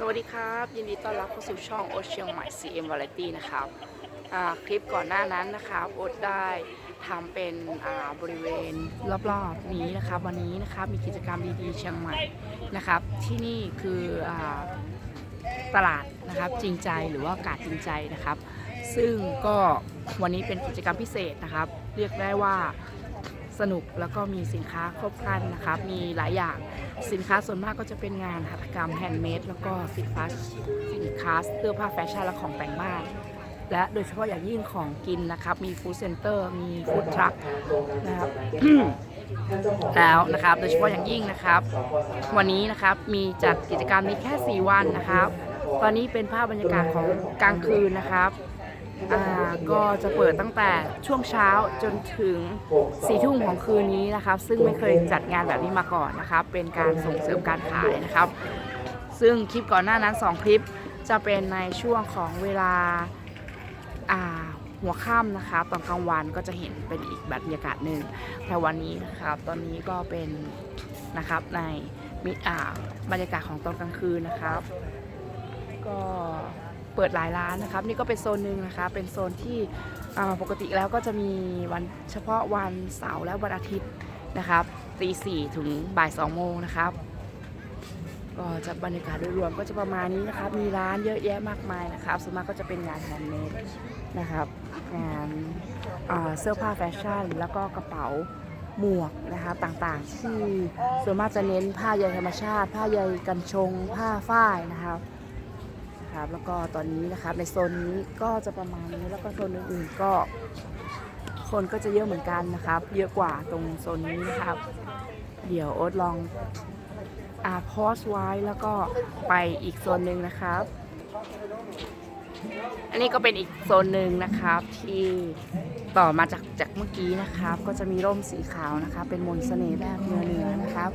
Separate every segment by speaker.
Speaker 1: สวัสดีครับ ยินดีต้อนรับเข้าสู่ช่องโอเชียงใหม่ CM Variety นะครับคลิปก่อนหน้านั้นนะครับโอ๊ตได้ทำเป็นบริเวณรอบๆนี้นะครับ วันนี้นะครับมีกิจกรรมดีๆเชียงใหม่นะครับ ที่นี่คืออตลาดนะครับจริงใจหรือว่ากาดจริงใจนะครับ ซึ่งก็วันนี้เป็นกิจกรรมพิเศษนะครับ เรียกได้ว่า สนุกแล้วก็มีสินค้าครบครันนะครับมีหลายอย่างสินค้าส่วนมากก็จะเป็นงานหัตถกรรมแฮนด์เมดแล้วก็สินค้าสินค้าเสื้อผ้าแฟชั่นและของแต่งบ้านและโดยเฉพาะอย่างยิ่งของกินนะครับ มีฟู้ดเซ็นเตอร์ มีฟู้ดทรัคนะครับแล้วนะครับ โดยเฉพาะอย่างยิ่งนะครับ วันนี้นะครับมีจัดกิจกรรมนี้แค่ 4 วันนะครับ ตอนนี้เป็นภาพบรรยากาศของกลางคืนนะครับ ก็จะเปิดตั้งแต่ช่วงเช้าจนถึงสี่ทุ่มของคืนนี้นะครับซึ่งไม่เคยจัดงานแบบนี้มาก่อนนะครับ เป็นการส่งเสริมการขายนะครับ ซึ่งคลิปก่อนหน้านั้น 2 คลิปจะเป็นในช่วงของเวลาหัวค่ำนะคะ ตอนกลางวันก็จะเห็นเป็นอีกบรรยากาศหนึ่งแต่วันนี้นะครับตอนนี้ก็เป็นนะครับในบรรยากาศของตอนกลางคืนนะครับ ก็ เปิดหลายร้านนะครับ นี่ก็เป็นโซนหนึ่งนะคะ เป็นโซนที่ปกติแล้วก็จะมีวันเฉพาะวันเสาร์และวันอาทิตย์นะครับตีสี่ถึงบ่ายสองโมงนะครับก็จะบรรยากาศโดยรวมก็จะประมาณนี้นะครับ มีร้านเยอะแยะมากมายนะครับส่วนมากก็จะเป็นงานแฮนด์เมดนะครับงานาเสื้อผ้าแฟชั่น แล้วก็กระเป๋าหมวกนะครับต่างๆ ที่ส่วนมากจะเน้นผ้าใยธรรมชาติ ผ้าใยกันชง ผ้าฝ้ายนะครับ นะครับ แล้วก็ตอนนี้นะครับในโซนนี้ก็จะประมาณนี้แล้วก็โซนอื่นๆก็ คนก็จะเยอะเหมือนกันนะครับ เยอะกว่าตรงโซนนี้นะครับ เดี๋ยวโอ๊ตลองอาพอสไว้แล้วก็ไปอีกโซนหนึ่งนะครับ อันนี้ก็เป็นอีกโซนหนึ่งนะครับ ที่ต่อมาจากจากเมื่อกี้นะครับ ก็จะมีร่มสีขาวนะครับเป็นมนต์เสน่ห์แบบเนื้อเนื้อนะครับ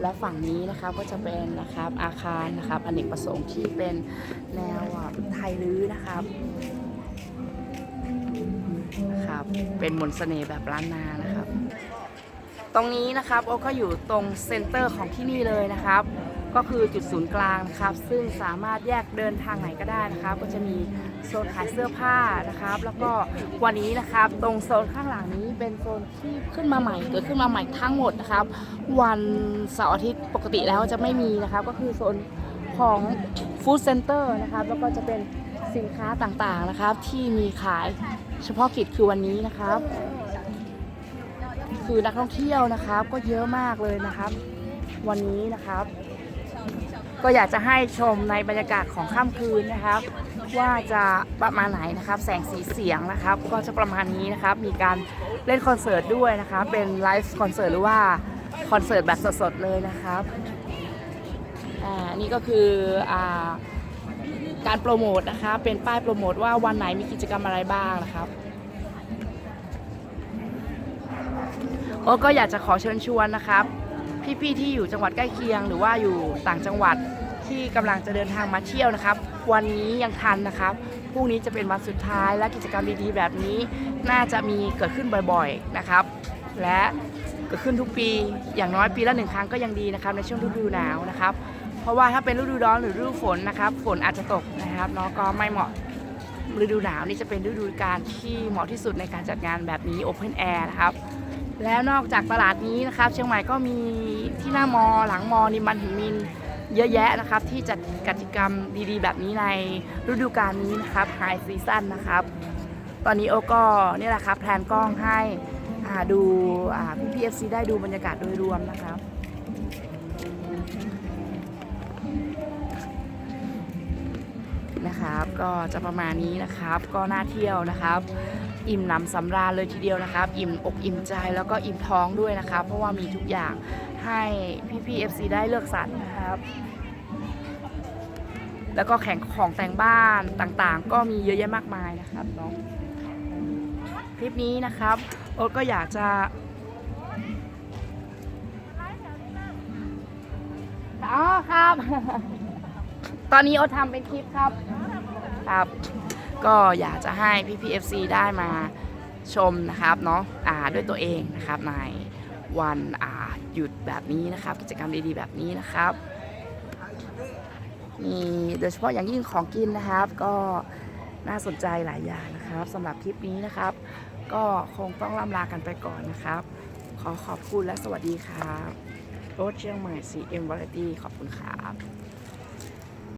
Speaker 1: และฝั่งนี้นะครับก็จะเป็นนะครับอาคารนะครับอเนกประสงค์ที่เป็นแนวไทยลื้อนะครับนะครับ เป็นมนต์เสน่ห์แบบล้านนานะครับ ตรงนี้นะครับโอก็อยู่ตรงเซ็นเตอร์ของที่นี่เลยนะครับ ก็คือจุดศูนย์กลางนะครับ ซึ่งสามารถแยกเดินทางไหนก็ได้นะครับ ก็จะมีโซนขายเสื้อผ้านะครับ แล้วก็วันนี้นะครับ ตรงโซนข้างหลังนี้เป็นโซนที่ขึ้นมาใหม่เกิดขึ้นมาใหม่ทั้งหมดนะครับ วันเสาร์อาทิตย์ปกติแล้วจะไม่มีนะครับ ก็คือโซนของฟู้ดเซ็นเตอร์นะครับ แล้วก็จะเป็นสินค้าต่างๆนะครับ ที่มีขายเฉพาะกิจคือวันนี้นะครับ คือนักท่องเที่ยวนะครับ ก็เยอะมากเลยนะครับ วันนี้นะครับ ก็อยากจะให้ชมในบรรยากาศของค่ำคืนนะครับ ว่าจะประมาณไหนนะครับ แสงสีเสียงนะครับ ก็จะประมาณนี้นะครับ มีการเล่นคอนเสิร์ตด้วยนะครับ เป็นไลฟ์คอนเสิร์ตหรือว่าคอนเสิร์ตแบบสดๆเลยนะครับอ่านี่ก็คืออ่าการโปรโมทนะคะเป็นป้ายโปรโมทว่าวันไหนมีกิจกรรมอะไรบ้างนะครับโอ้ก็อยากจะขอเชิญชวนนะครับ พี่ๆที่อยู่จังหวัดใกล้เคียง หรือว่าอยู่ต่างจังหวัดที่กำลังจะเดินทางมาเที่ยวนะครับ วันนี้ยังทันนะครับพรุ่งนี้จะเป็นวันสุดท้ายและกิจกรรมดีๆแบบนี้ น่าจะมีเกิดขึ้นบ่อยๆนะครับ และเกิดขึ้นทุกปีอย่างน้อยปีละหนึ่งครั้งก็ยังดีนะครับ ในช่วงฤดูหนาวนะครับ เพราะว่าถ้าเป็นฤดูร้อนหรือฤดูฝนนะครับ ฝนอาจจะตกนะครับเนาะก็ไม่เหมาะฤดูหนาวนี่จะเป็นฤดูกาลที่เหมาะที่สุดในการจัดงานแบบนี้ Open Air นะครับ แล้วนอกจากตลาดนี้นะครับเชียงใหม่ก็มีที่หน้ามอหลังมอนิมมันหินมินเยอะแยะนะครับ ที่จัดกิจกรรมดีๆ แบบนี้ในฤดูกาลนี้นะครับไฮซีซั่นนะครับ ตอนนี้โอก็เนี่ยแหละครับแพลนกล้องให้ดูพี่พีเอฟซีได้ดูบรรยากาศโดยรวมนะครับ นะครับ ก็จะประมาณนี้นะครับ ก็น่าเที่ยวนะครับ อิ่มหนำสำราญเลยทีเดียวนะครับ อิ่มอกอิ่มใจแล้วก็อิ่มท้องด้วยนะครับ เพราะว่ามีทุกอย่างให้พี่ๆ FC ได้เลือกสรรนะครับ แล้วก็แข่งของแต่งบ้านต่างๆ ก็มีเยอะแยะมากมายนะครับเนาะคลิปนี้นะครับโอ๊ตก็อยากจะอ๋อครับ ตอนนี้โอ๊ตทำเป็นคลิปครับครับ ก็อยากจะให้พี่พีเอฟซีได้มาชมนะครับเนาะอ่าด้วยตัวเองนะครับในวันอ่าหยุดแบบนี้นะครับ กิจกรรมดีๆแบบนี้นะครับมีโดยเฉพาะอย่างยิ่งของกินนะครับ ก็น่าสนใจหลายอย่างนะครับสำหรับคลิปนี้นะครับ ก็คงต้องล่ำลากันไปก่อนนะครับ ขอขอบคุณและสวัสดีครับโรถเชียงใหม่ CM Variety ขอบคุณครับ